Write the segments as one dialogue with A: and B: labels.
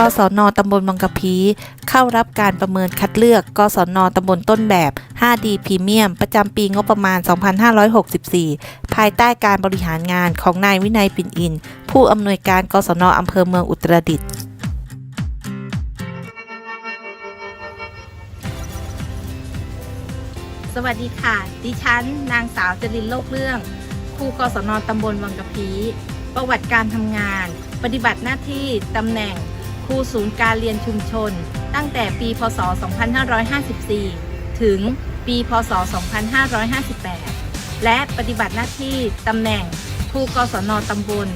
A: กศนตำบลบางกะพีเข้ารับการประเมินคัดเลือกกศนตำบลต้นแบบ 5D พรีเมียม ประจำปีงบประมาณ 2564 ภายใต้การบริหารงานของนายวินัยปิ่นอิน ผู้อำนวยการกศนอำเภอเมืองอุตรดิตถ์สวัสดีค่ะ ดิฉัน นางสาวจรินโลกเรื่อง ครูกศนตำบลวังกะพี ประวัติการทำงาน ปฏิบัติหน้าที่ตำแหน่ง รูศูนย์การเรียนชุมชน ตั้งแต่ปี พศ 2554 ถึงปี พศ 2558 และปฏิบัติหน้าที่ตำแหน่งครูกศนตำบล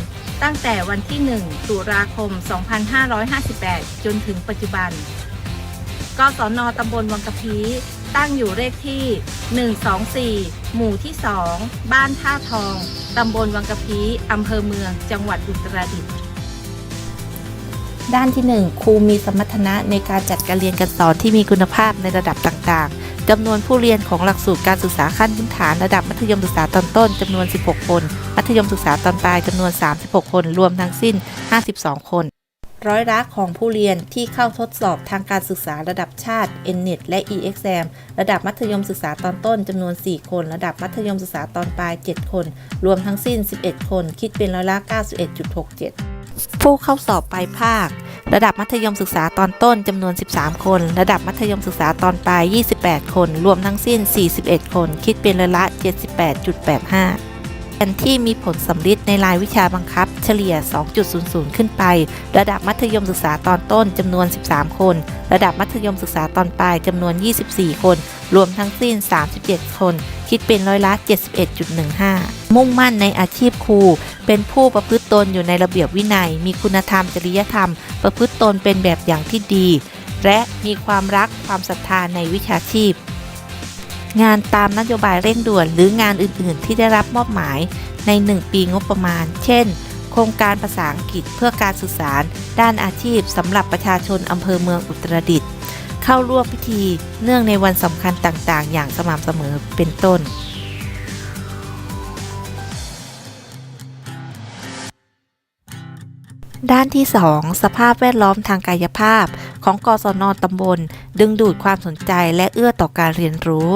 A: ตั้งแต่วันที่ 1 ตุลาคม 2558 จนถึงปัจจุบัน กศนตำบลวังกะพีตั้งอยู่เลขที่ 124 หมู่ที่ 2 บ้านท่าทอง ตำบลวังกะพีอำเภอเมือง จังหวัดอุตรดิตถ์ ด้านที่ 1 ครูมีสมรรถนะในการจัดการเรียนการสอนที่มีคุณภาพในระดับต่างๆจำนวนผู้เรียนของหลักสูตรการศึกษาขั้นพื้นฐานระดับมัธยมศึกษาตอนต้นจำนวน 16 คน มัธยมศึกษาตอนปลายจำนวน 36 คน รวมทั้งสิ้น 52 คน ร้อยละของผู้เรียนที่เข้าทดสอบทางการศึกษาระดับชาติ NNET และ EXAM ระดับมัธยมศึกษาตอนต้นจำนวน 4 คน ระดับมัธยมศึกษาตอนปลาย 7 คน รวมทั้งสิ้น 11 คน คิดเป็นร้อยละ 91.67 ผู้เข้าสอบปลายภาค ระดับมัธยมศึกษาตอนต้นจำนวน 13 คน ระดับมัธยมศึกษาตอนปลาย 28 คน รวมทั้งสิ้น 41 คน คิดเป็นร้อยละ 78.85อันที่มีผลสำลิดในรายวิชาบังคับ เฉลี่ย 2.00 ขึ้นไป ระดับมัธยมศึกษาตอนต้นจำนวน 13 คน ระดับมัธยมศึกษาตอนปลายจำนวน 24 คน รวมทั้งสิ้น 37 คน คิดเป็นร้อยละ 71.15 มุ่งมั่นในอาชีพครู เป็นผู้ประพฤติตนอยู่ในระเบียบวินัย มีคุณธรรมจริยธรรม ประพฤติตนเป็นแบบอย่างที่ดี และมีความรักความศรัทธาในวิชาชีพ งานตามนโยบายเร่งด่วน หรืองานอื่น ๆ ที่ได้รับมอบหมายใน 1 ปีงบประมาณ เช่น โครงการภาษาอังกฤษเพื่อการสื่อสาร ด้านอาชีพสำหรับประชาชนอำเภอเมืองอุตรดิตถ์เข้าร่วมพิธีเนื่องในวันสำคัญต่าง ๆ อย่างสม่ำเสมอเป็นต้น ด้านที่ 2 สภาพแวดล้อมทางกายภาพ ของกศนตำบล ดึงดูดความสนใจและเอื้อต่อการเรียนรู้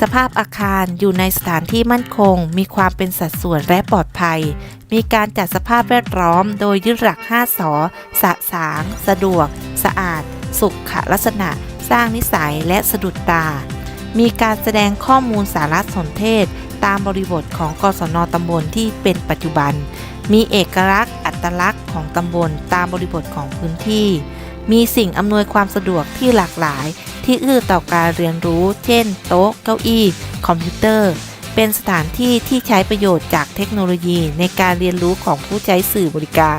A: สภาพอาคารอยู่ในสถานที่มั่นคง มีความเป็นสัดส่วนและปลอดภัย มีการจัดสภาพแวดล้อมโดยยึดหลัก 5 สอสะสาง สะดวก สะอาด สุขลักษณะ สร้างนิสัยและสะดุดตา มีการแสดงข้อมูลสารสนเทศ ตามบริบทของกศนตำบลที่เป็นปัจจุบันมีเอกลักษณ์ ลักษณ์ของตำบลตามบริบทของพื้นที่ มีสิ่งอำนวยความสะดวกที่หลากหลาย ที่เอื้อต่อการเรียนรู้ เช่น โต๊ะ เก้าอี้ คอมพิวเตอร์ เป็นสถานที่ที่ใช้ประโยชน์จากเทคโนโลยีในการเรียนรู้ของผู้ใช้สื่อบริการ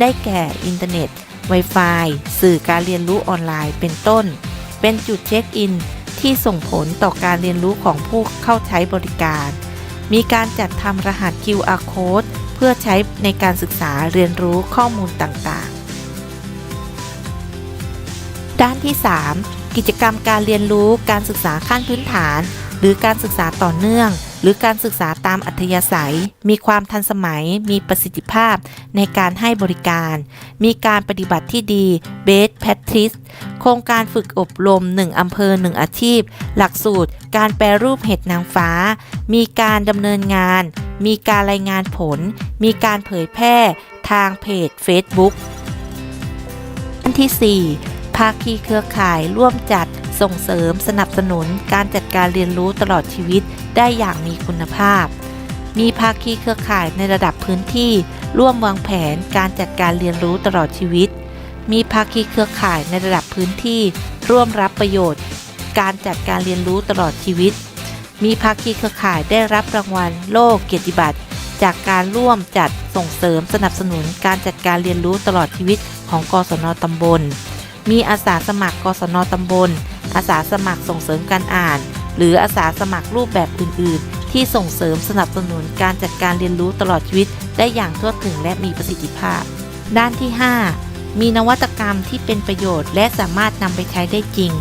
A: ได้แก่อินเทอร์เน็ต Wi-Fi สื่อการเรียนรู้ออนไลน์เป็นต้น เป็นจุดเช็คอินที่ส่งผลต่อการเรียนรู้ของผู้เข้าใช้บริการ มีการจัดทำรหัส QR code เพื่อใช้ในการศึกษาเรียนรู้ข้อมูลต่างๆ ด้านที่ 3 กิจกรรมการเรียนรู้การศึกษาขั้นพื้นฐาน หรือการศึกษาต่อเนื่อง หรือการศึกษาตามอัธยาศัย มีความทันสมัย มีประสิทธิภาพในการให้บริการ มีการปฏิบัติที่ดี Best Practice โครงการฝึกอบรม 1 อำเภอ 1 อาชีพ หลักสูตร การแปรรูปเห็ดนางฟ้า มีการดำเนินงาน มีการรายงานผล มีการเผยแพร่ ทางเพจ Facebook อันที่ 4 ภาคีเครือข่ายร่วมจัด ส่งเสริมสนับสนุนการจัดการเรียนรู้ตลอดชีวิตได้อย่างมีคุณภาพ มีภาคีเครือข่ายในระดับพื้นที่ ร่วมวางแผนการจัดการเรียนรู้ตลอดชีวิต มีภาคีเครือข่ายในระดับพื้นที่ ร่วมรับประโยชน์ การจัดการเรียนรู้ตลอดชีวิต มีภาคีเครือข่ายได้รับรางวัลโล่เกียรติบัตรจากการร่วมจัดส่งเสริมสนับสนุนการจัดการเรียนรู้ตลอดชีวิตของกศนตำบล มีอาสาสมัครกศนตำบล อาสาสมัครส่งเสริมการอ่าน หรืออาสาสมัครรูปแบบอื่น ๆ ที่ส่งเสริมสนับสนุนการจัดการเรียนรู้ตลอดชีวิต ได้อย่างทั่วถึงและมีประสิทธิภาพ ด้านที่ 5 มีนวัตกรรมที่เป็นประโยชน์ และสามารถนำไปใช้ได้จริง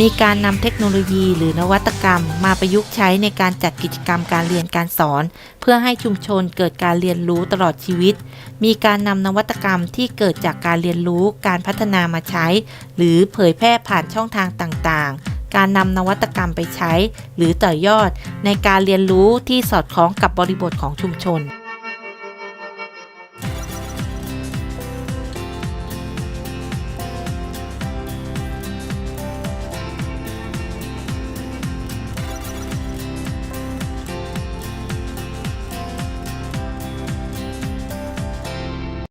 A: มีการนำเทคโนโลยีหรือนวัตกรรม มาประยุกต์ใช้ในการจัดกิจกรรมการเรียนการสอน เพื่อให้ชุมชนเกิดการเรียนรู้ตลอดชีวิต มีการนำนวัตกรรมที่เกิดจากการเรียนรู้ การพัฒนามาใช้ หรือเผยแพร่ผ่านช่องทางต่างๆการนำนวัตกรรมไปใช้ หรือต่อยอดในการเรียนรู้ที่สอดคล้องกับบริบทของชุมชน